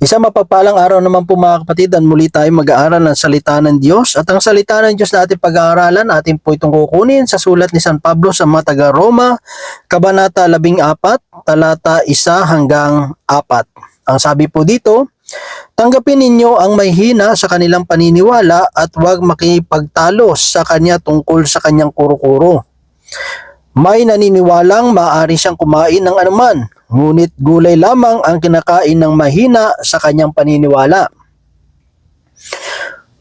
Isa mapagpalang araw naman po mga kapatid at muli tayo mag-aaral ng salita ng Diyos. At ang salita ng Diyos na ating pag-aaralan, atin po itong kukunin sa sulat ni San Pablo sa mga taga Roma, Kabanata 14, talata 1 hanggang 4. Ang sabi po dito, Tanggapin ninyo ang may hina sa kanilang paniniwala at huwag makipagtalos sa kanya tungkol sa kanyang kuro-kuro. May naniniwalang maaari siyang kumain ng anuman, ngunit gulay lamang ang kinakain ng mahina sa kanyang paniniwala.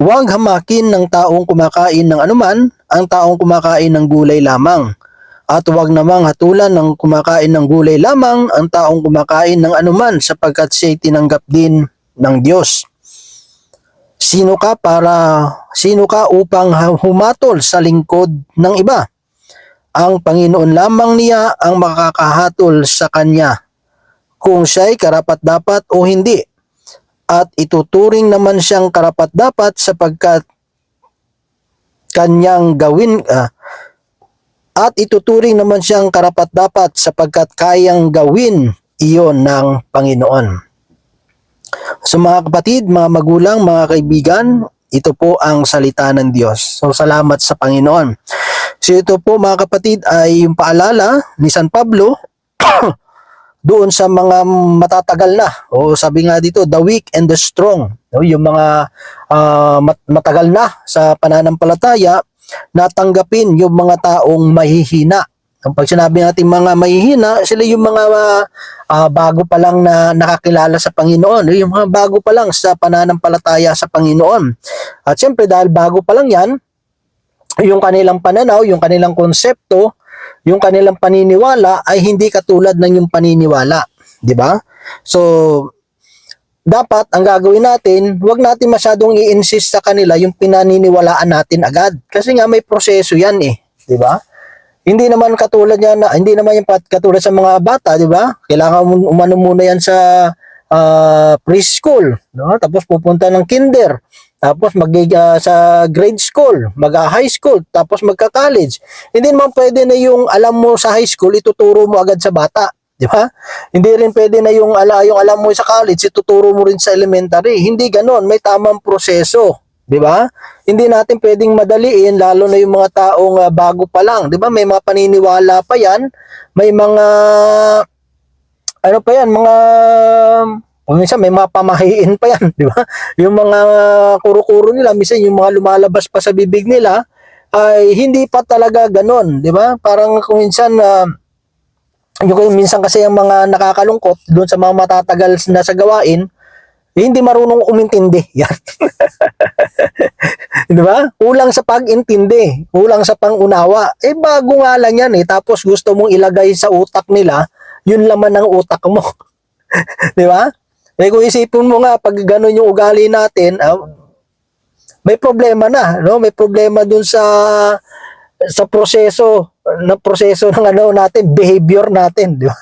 Huwag hamakin ng taong kumakain ng anuman ang taong kumakain ng gulay lamang. At huwag namang hatulan ng kumakain ng gulay lamang ang taong kumakain ng anuman sapagkat siya'y tinanggap din ng Diyos. Sino ka para sino ka upang humatol sa lingkod ng iba? Ang Panginoon lamang niya ang makakahatol sa kanya kung siya'y karapat-dapat o hindi. At ituturing naman siyang karapat-dapat sapagkat kanyang gawin ah, at ituturing naman siyang karapat-dapat sapagkat kayang gawin iyon ng Panginoon. So mga kapatid, mga magulang, mga kaibigan, ito po ang salita ng Diyos. So salamat sa Panginoon. So ito po mga kapatid ay yung paalala ni San Pablo doon sa mga matatagal na. O sabi nga dito the weak and the strong. No yung mga ah, mat- matagal na sa pananampalataya natanggapin yung mga taong mahihina. Pag sinabi natin mga mahihina sila yung mga ah, bago pa lang na nakakilala sa Panginoon. Yung mga bago pa lang sa pananampalataya sa Panginoon. At siyempre dahil bago pa lang yan yung kanilang pananaw, yung kanilang konsepto, yung kanilang paniniwala ay hindi katulad ng yung paniniwala, 'di ba? So dapat ang gagawin natin, huwag natin masyadong i-insist sa kanila yung pinaniniwalaan natin agad. Kasi nga may proseso 'yan eh, 'di ba? Hindi naman katulad yan na hindi naman yung katulad sa mga bata, 'di ba? Kailangan umano muna yan sa ah, preschool, no? Tapos pupunta ng kinder. Tapos mag ah, sa grade school, mag ah, high school, tapos magka-college. Hindi naman pwede na yung alam mo sa high school ituturo mo agad sa bata, di ba? Hindi rin pwede na yung ala yung alam mo sa college ituturo mo rin sa elementary. Hindi ganoon, may tamang proseso, di ba? Hindi natin pwedeng madaliin lalo na yung mga taong ah, bago pa lang, di ba? May mga paniniwala pa 'yan, may mga ano pa 'yan, mga minsan may mga pamahiin pa yan, di ba? Yung mga kuro-kuro nila, minsan yung mga lumalabas pa sa bibig nila, ay hindi pa talaga ganon, di ba? Parang kung minsan, ah, yung minsan kasi yung mga nakakalungkot doon sa mga matatagal na sa gawain, eh, hindi marunong umintindi. Yan. di ba? Kulang sa pag-intindi, kulang sa pangunawa. Eh bago nga lang yan eh, tapos gusto mong ilagay sa utak nila, yun laman ng utak mo. di ba? Eh kung isipin mo nga pag gano'n yung ugali natin, ah, may problema na, no? May problema dun sa sa proseso, na proseso ng ano natin, behavior natin, di ba?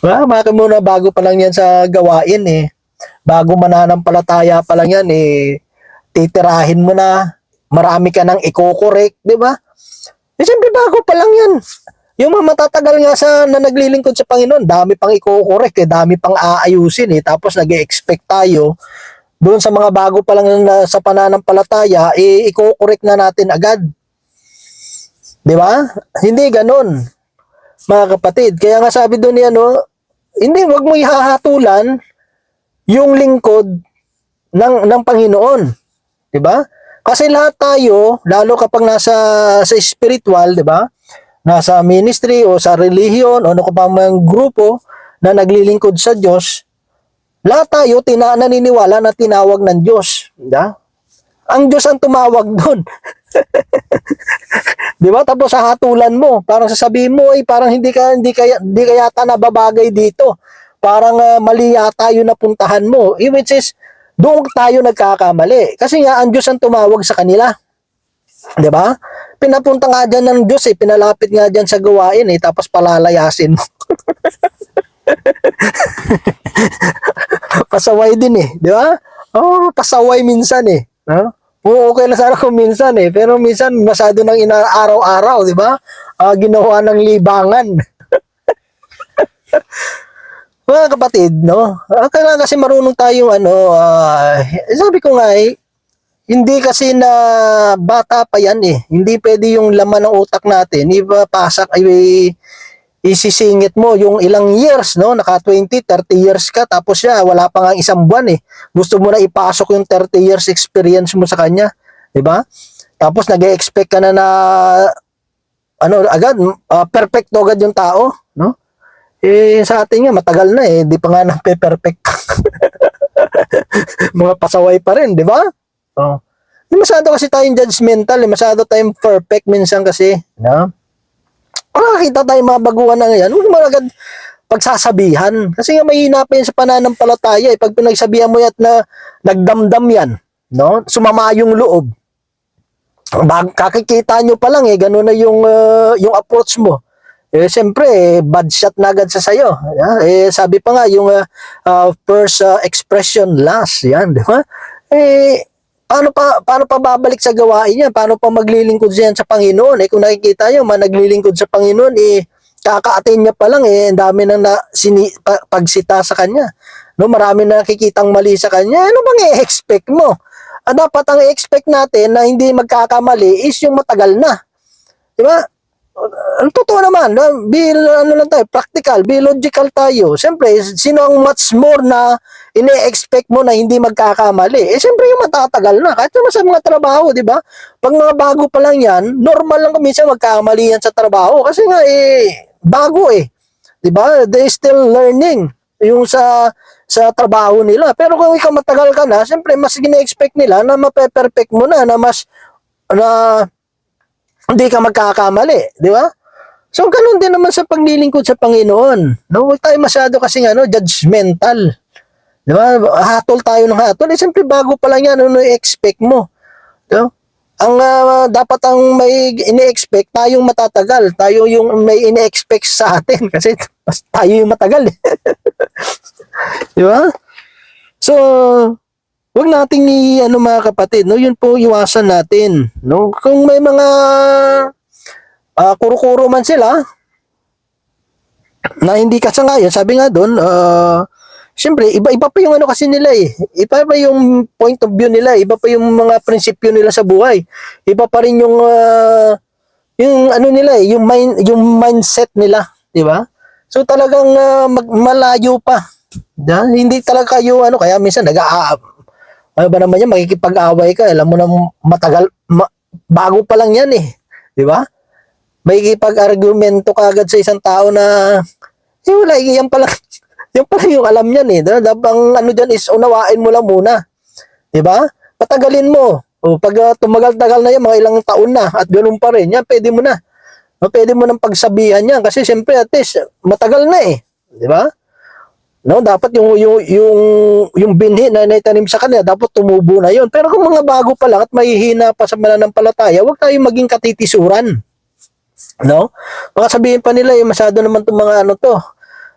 ba, maka muna bago pa lang yan sa gawain eh. Bago mananampalataya pa lang yan eh, titirahin mo na, marami ka nang i-correct, di ba? Eh, siyempre bago pa lang yan. Yung mga matatagal nga sa na naglilingkod sa Panginoon, dami pang i-correct, eh, dami pang aayusin eh. Tapos nag expect tayo doon sa mga bago pa lang na, sa pananampalataya, eh, i-correct na natin agad. Di ba? Hindi ganun, mga kapatid. Kaya nga sabi doon ni ano, hindi, wag mo ihahatulan yung lingkod ng, ng Panginoon. Di ba? Kasi lahat tayo, lalo kapag nasa sa spiritual, di ba? Nasa ministry o sa relihiyon o ano ka pa mang grupo na naglilingkod sa Diyos, lahat tayo tina naniniwala na tinawag ng Diyos. Da? Ang Diyos ang tumawag doon. Di ba? Tapos sa hatulan mo, parang sasabihin mo ay parang hindi ka hindi kaya hindi kaya yata nababagay dito. Parang ah, mali yata yung napuntahan mo. Eh, Which is doon tayo nagkakamali. Kasi nga ang Diyos ang tumawag sa kanila. 'Di ba? Pinapunta nga dyan ng Diyos eh, pinalapit nga dyan sa gawain eh, tapos palalayasin mo. pasaway din eh, di ba? Oh, pasaway minsan eh. No? Oo, okay na sana kung minsan eh, pero minsan masyado nang inaaraw-araw, di ba? Ah, ginawa ng libangan. mga kapatid, no? Ah, Kailangan kasi marunong tayong ano, ah, sabi ko nga eh, hindi kasi na bata pa yan eh. Hindi pwede yung laman ng utak natin, ipapasak ay isisingit mo yung ilang years, no? Naka 20, 30 years ka, tapos siya, wala pa nga isang buwan eh. Gusto mo na ipasok yung 30 years experience mo sa kanya, di ba? Tapos nag-expect ka na na ano agad ah, perfecto agad yung tao, no? Eh sa atin nga matagal na eh, di pa nga na perfect. Mga pasaway pa rin, di ba? Oh. Masyado kasi tayong judgmental, eh. masyado tayong perfect minsan kasi, no? Kung nakakita tayong mga baguhan na ngayon, huwag mo pagsasabihan. Kasi nga mahina pa yan sa pananampalataya. Eh. Pag pinagsabihan mo yan na nagdamdam yan, no? sumama yung loob. Bag, kakikita nyo pa lang eh, ganun na yung, ah, yung approach mo. Eh, siyempre, eh, bad shot na agad sa sayo. Yeah? Eh, sabi pa nga, yung ah, ah, first ah, expression last. Yan, di ba? Eh, paano pa paano pa babalik sa gawain niya? Paano pa maglilingkod siya sa Panginoon? Eh kung nakikita niyo, man naglilingkod sa Panginoon eh kaka-attain niya pa lang eh ang dami nang na, sini, pa, pagsita sa kanya. No, marami na nakikitang mali sa kanya. Ano bang i-expect mo? Ah, dapat ang i-expect natin na hindi magkakamali is yung matagal na. Di ba? Ang totoo naman, be, ano lang tayo, practical, be logical tayo. Siyempre, sino ang much more na ine-expect mo na hindi magkakamali? Eh, siyempre yung matatagal na. Kahit naman sa mga trabaho, di ba? Pag mga bago pa lang yan, normal lang kung minsan magkakamali yan sa trabaho. Kasi nga, eh, bago eh. Di ba? They still learning yung sa sa trabaho nila. Pero kung ikaw matagal ka na, siyempre, mas gine-expect nila na mape-perfect mo na, na mas, na, hindi ka magkakamali, di ba? So, ganun din naman sa paglilingkod sa Panginoon. No, huwag tayo masyado kasi ano, judgmental. Di ba? Hatol tayo ng hatol. Eh, siyempre, bago pa lang yan, ano i-expect mo? Di ba? Ang ah, dapat ang may ini-expect, tayong matatagal. Tayo yung may ini-expect sa atin. Kasi tayo yung matagal. Eh. Di ba? So, Huwag nating i ano mga kapatid, no? Yun po iwasan natin, no? Kung may mga ah, kuro-kuro man sila na hindi kasangayon, sabi nga doon, ah Siyempre, iba-iba pa yung ano kasi nila eh. Iba pa yung point of view nila, iba pa yung mga prinsipyo nila sa buhay. Iba pa rin yung ah, yung ano nila eh, yung mind yung mindset nila, di ba? So talagang ah, mag, malayo pa. Da? Hindi talaga kayo ano, kaya minsan nag ano ba naman yan, makikipag-away ka, alam mo na matagal, ma- bago pa lang yan eh. Di ba? Makikipag-argumento ka agad sa isang tao na, eh wala, yan pala, yan pala yung alam niyan eh. Dapat ang ano dyan is unawain mo lang muna. Di ba? Patagalin mo. O pag uh, tumagal-tagal na yan, mga ilang taon na, at ganun pa rin, yan, pwede mo na. O, pwede mo nang pagsabihan yan, kasi siyempre at least, matagal na eh. Di ba? No, dapat yung yung yung yung binhi na naitanim sa kanila dapat tumubo na yon. Pero kung mga bago pa lang at mahihina pa sa mananampalataya, huwag tayong maging katitisuran. No? Baka sabihin pa nila, eh, masyado naman itong mga ano to,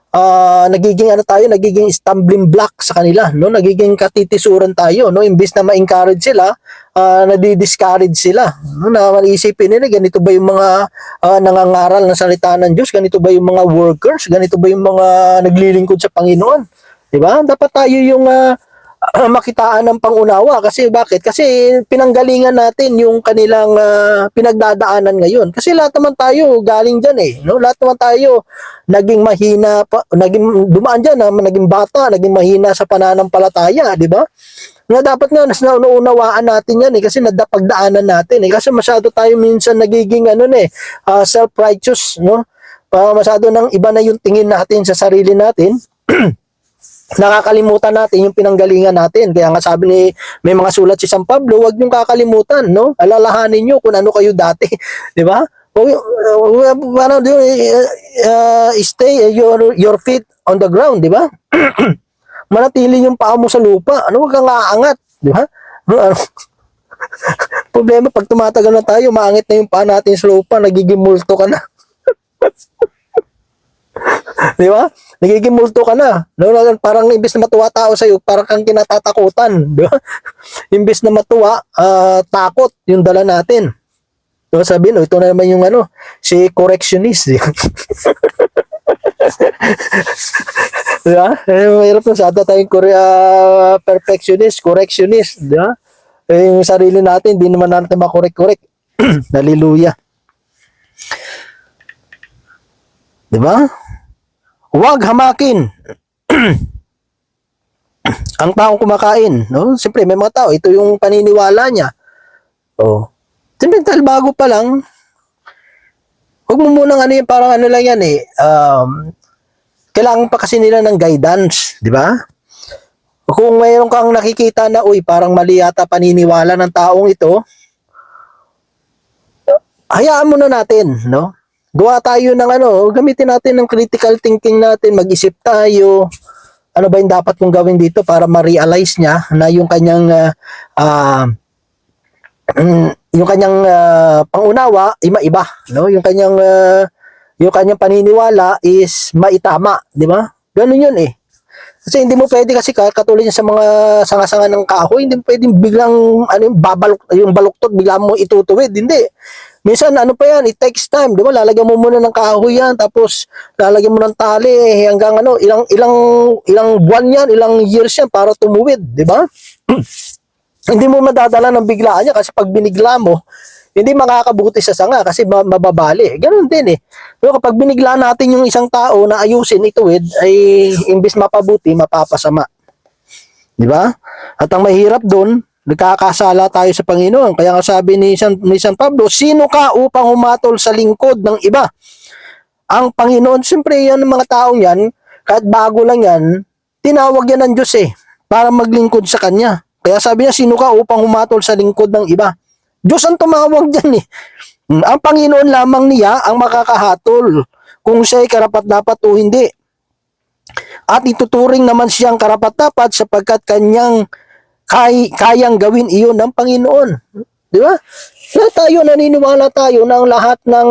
ah nagiging ano tayo, nagiging stumbling block sa kanila, no? Nagiging katitisuran tayo, no? Imbis na ma-encourage sila, ah nadi-discourage sila. No? Na isipin nila, ganito ba yung mga ah, nangangaral ng salita ng Diyos? Ganito ba yung mga workers? Ganito ba yung mga naglilingkod sa Panginoon? 'Di ba? Dapat tayo yung ah, ah, makitaan ng pangunawa kasi bakit? Kasi pinanggalingan natin yung kanilang ah, pinagdadaanan ngayon. Kasi lahat naman tayo galing diyan eh, no? Lahat naman tayo naging mahina pa, naging dumaan diyan, na naging bata, naging mahina sa pananampalataya, di ba? Nga dapat nga nas nauunawaan natin yan eh kasi nadapagdaanan natin eh kasi masyado tayo minsan nagiging ano eh ah, self-righteous no pa masyado nang iba na yung tingin natin sa sarili natin nakakalimutan natin yung pinanggalingan natin. Kaya nga sabi ni may mga sulat si San Pablo, huwag niyong kakalimutan, no? Alalahanin niyo kung ano kayo dati, 'di ba? Huwag uh, parang uh, uh, stay your your feet on the ground, 'di ba? Manatili yung paa mo sa lupa. Ano wag kang aangat, 'di ba? Ano, Problema pag tumatagal na tayo, maangit na yung paa natin sa lupa, nagiging multo ka na. Di ba? Nagiging multo ka na. No, parang imbis na matuwa tao sa'yo, parang kang kinatatakutan. Di ba? imbis na matuwa, ah, takot yung dala natin. Diba sabi no, ito na naman yung ano, si correctionist. di ba? Eh, mahirap na sada tayong Korea, perfectionist, correctionist, di ba? Eh, yung sarili natin, hindi naman natin makorek-korek. Hallelujah. Di ba? Huwag hamakin ang taong kumakain, no? Siyempre, may mga tao, ito yung paniniwala niya. Oh. Siyempre, dahil bago pa lang, huwag mo munang ano yun, parang ano lang yan eh, um, kailangan pa kasi nila ng guidance, di ba? Kung mayroon kang nakikita na, uy, parang mali yata paniniwala ng taong ito, hayaan mo na natin, no? Gawa tayo ng ano, gamitin natin ng critical thinking natin, mag-isip tayo, ano ba yung dapat kong gawin dito para ma-realize niya na yung kanyang ah, mm, yung kanyang ah, pangunawa ay maiba, no? Yung kanyang ah, yung kanyang paniniwala is maitama, di ba? Ganun yun eh. Kasi hindi mo pwede kasi ka- katulad yan sa mga sanga-sanga ng kahoy, hindi mo pwedeng biglang ano yung babalok yung baluktot bigla mo itutuwid, hindi. Minsan ano pa yan, it takes time, di ba? Lalagyan mo muna ng kahoy yan, tapos lalagyan mo ng tali eh, hanggang ano, ilang ilang ilang buwan yan, ilang years yan para tumuwid, di ba? hindi mo madadala ng biglaan niya kasi pag binigla mo, hindi makakabuti sa sanga kasi ma- mababali. Ganun din eh. Pero kapag binigla natin yung isang tao na ayusin ituwid, ay imbis mapabuti, mapapasama. Di ba? At ang mahirap doon, nagkakasala tayo sa Panginoon. Kaya nga sabi ni San, ni San Pablo, sino ka upang humatol sa lingkod ng iba? Ang Panginoon, siyempre yan ang mga taong yan, kahit bago lang yan, tinawag yan ng Diyos eh, para maglingkod sa Kanya. Kaya sabi niya, sino ka upang humatol sa lingkod ng iba? Diyos ang tumawag dyan eh. Mm, Ang Panginoon lamang niya ang makakahatol kung siya'y karapat-dapat o hindi. At ituturing naman siyang karapat-dapat sapagkat kanyang kay, kayang gawin iyon ng Panginoon. Di ba? Lahat tayo naniniwala tayo na ang lahat ng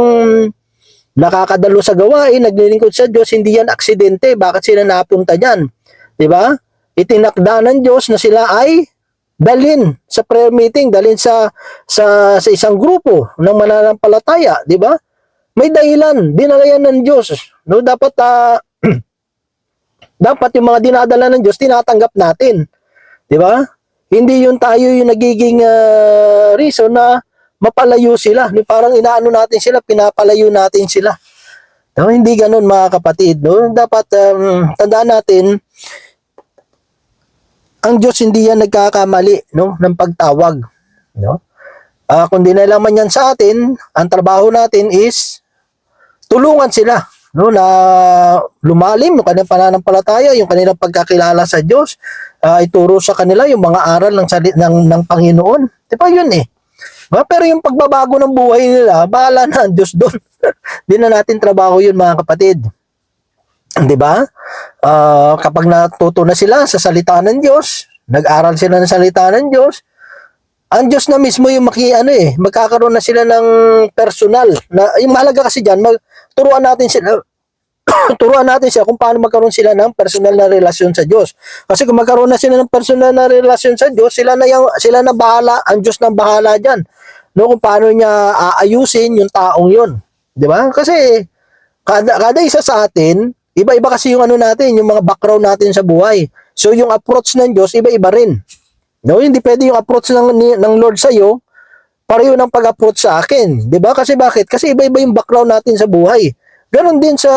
nakakadalo sa gawain, naglilingkod sa Diyos, hindi yan aksidente. Bakit sila napunta dyan? Di ba? Itinakda ng Diyos na sila ay dalhin sa prayer meeting, dalhin sa sa sa isang grupo ng mananampalataya, di ba? May dahilan, dinala ng Diyos. No, dapat ah, dapat yung mga dinadala ng Diyos tinatanggap natin. Di ba? Hindi yun tayo yung nagiging ah, reason na mapalayo sila. Parang inaano natin sila, pinapalayo natin sila. No, hindi ganun mga kapatid. No? Dapat um, tandaan natin, ang Diyos hindi yan nagkakamali no, ng pagtawag. No? Ah, kung di nalaman yan sa atin, ang trabaho natin is tulungan sila no na lumalim yung kanilang pananampalataya, yung kanilang pagkakilala sa Diyos, ah, ituro sa kanila yung mga aral ng sali- ng, ng Panginoon. Di ba yun eh? Ba, pero yung pagbabago ng buhay nila, bahala na ang Diyos doon. Di na natin trabaho yun mga kapatid. 'Di ba? Ah, kapag natuto na sila sa salita ng Diyos, nag-aral sila ng salita ng Diyos, ang Diyos na mismo yung maki ano eh, magkakaroon na sila ng personal na yung mahalaga kasi diyan, mag turuan natin sila turuan natin siya kung paano magkaroon sila ng personal na relasyon sa Diyos. Kasi kung magkaroon na sila ng personal na relasyon sa Diyos, sila na yung sila na bahala, ang Diyos nang bahala diyan. No, kung paano niya aayusin yung taong 'yon. 'Di ba? Kasi kada kada isa sa atin, iba-iba kasi yung ano natin, yung mga background natin sa buhay. So yung approach ng Diyos iba-iba rin. No, hindi pwede yung approach ng ng Lord sa iyo pareho ng pag-approach sa akin, 'di ba? Kasi bakit? Kasi iba-iba yung background natin sa buhay. Ganon din sa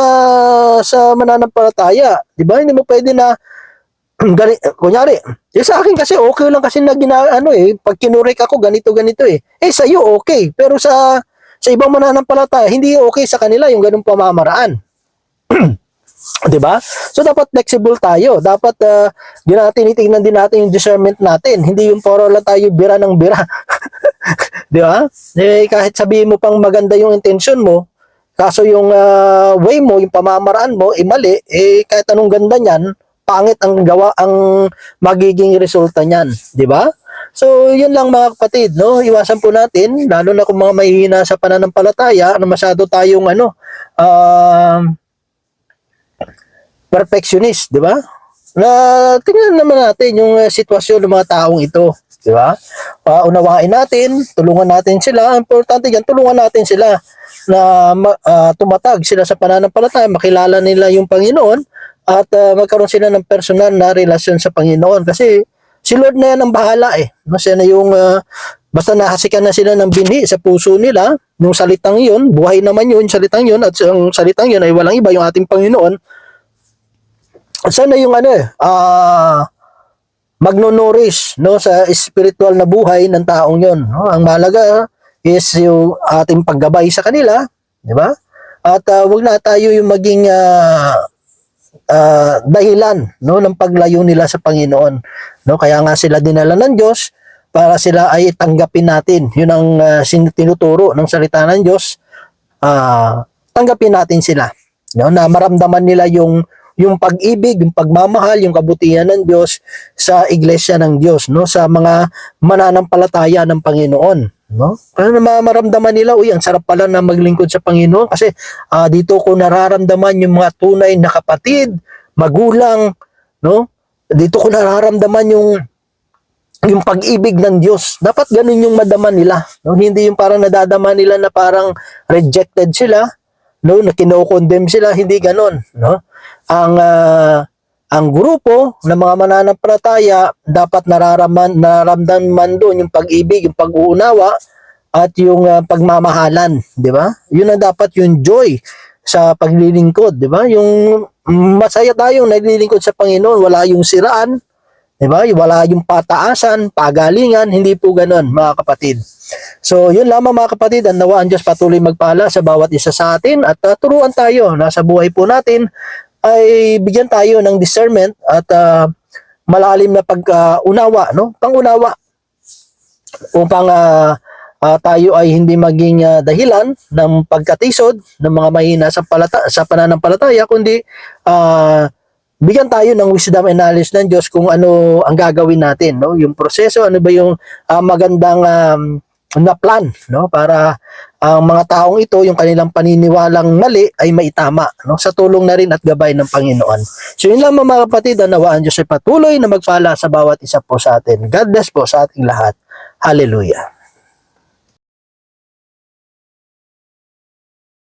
sa mananampalataya, 'di ba? Hindi mo pwede na gani, kunyari, eh, sa akin kasi okay lang kasi na gina, ano eh, pag kinurek ako ganito ganito eh. Eh sa iyo okay, pero sa sa ibang mananampalataya hindi okay sa kanila yung ganung pamamaraan. 'Di ba? So dapat flexible tayo. Dapat uh, tinitingnan din natin yung discernment natin. Hindi yung puro lang tayo bira ng bira. 'Di ba? Eh kahit sabihin mo pang maganda yung intention mo, kaso yung ah, way mo, yung pamamaraan mo ay mali, eh kahit anong ganda niyan, pangit ang gawa ang magiging resulta niyan, 'di ba? So, yun lang mga kapatid, no? Iwasan po natin, lalo na kung mga mahihina sa pananampalataya, na masyado tayong ano, um, perfectionist, di ba? na tingnan naman natin yung uh, sitwasyon ng mga taong ito. Di ba? Paunawain natin, tulungan natin sila. Ang Importante yan, tulungan natin sila na ah, tumatag sila sa pananampalataya, makilala nila yung Panginoon at ah, magkaroon sila ng personal na relasyon sa Panginoon. Kasi si Lord na yan ang bahala eh. No, siya na yung ah, basta nahasikan na sila ng binhi sa puso nila, yung salitang yun, buhay naman yun, salitang yun, at yung salitang yun ay walang iba, yung ating Panginoon, sana yung ano eh, ah, magno-nourish no sa spiritual na buhay ng taong yon no ang mahalaga is yung ating paggabay sa kanila di ba? At ah, wag na tayo yung maging ah, ah, dahilan no ng paglayo nila sa Panginoon. No kaya nga sila dinala ng Diyos para sila ay tanggapin natin. Yun ang sin- tinuturo ng salita ng Diyos. Ah, tanggapin natin sila no na maramdaman nila yung yung pag-ibig, yung pagmamahal, yung kabutihan ng Diyos sa iglesia ng Diyos, no? Sa mga mananampalataya ng Panginoon, no? Para na nila, uy, ang sarap pala na maglingkod sa Panginoon kasi ah, dito ko nararamdaman yung mga tunay na kapatid, magulang, no? Dito ko nararamdaman yung yung pag-ibig ng Diyos. Dapat ganun yung madama nila. No? Hindi yung parang nadadama nila na parang rejected sila, no? na kino-condemn sila, hindi ganun. No? Ang ah, ang grupo ng mga mananampalataya dapat nararaman naramdaman doon yung pag-ibig, yung pag-uunawa at yung ah, pagmamahalan, di ba? Yun ang dapat yung joy sa paglilingkod, di ba? Yung masaya tayong naglilingkod sa Panginoon, wala yung siraan, di ba? Wala yung pataasan, pagalingan, hindi po ganoon, mga kapatid. So, yun lamang mga kapatid, ang nawa ang Diyos patuloy magpala sa bawat isa sa atin at uh, turuan tayo na sa buhay po natin ay bigyan tayo ng discernment at uh, malalim na pag-unawa, no? Pangunawa. Upang uh, uh, tayo ay hindi maging uh, dahilan ng pagkatisod ng mga mahina sa palata sa pananampalataya kundi uh, bigyan tayo ng wisdom and knowledge ng Diyos kung ano ang gagawin natin no? Yung proseso ano ba yung uh, magandang um, na plan no? Para ang mga taong ito yung kanilang paniniwalang mali ay maitama no sa tulong na rin at gabay ng Panginoon. So yun lamang mga kapatid, nawaan Diyos ay patuloy na magpala sa bawat isa po sa atin. God bless po sa ating lahat. Hallelujah.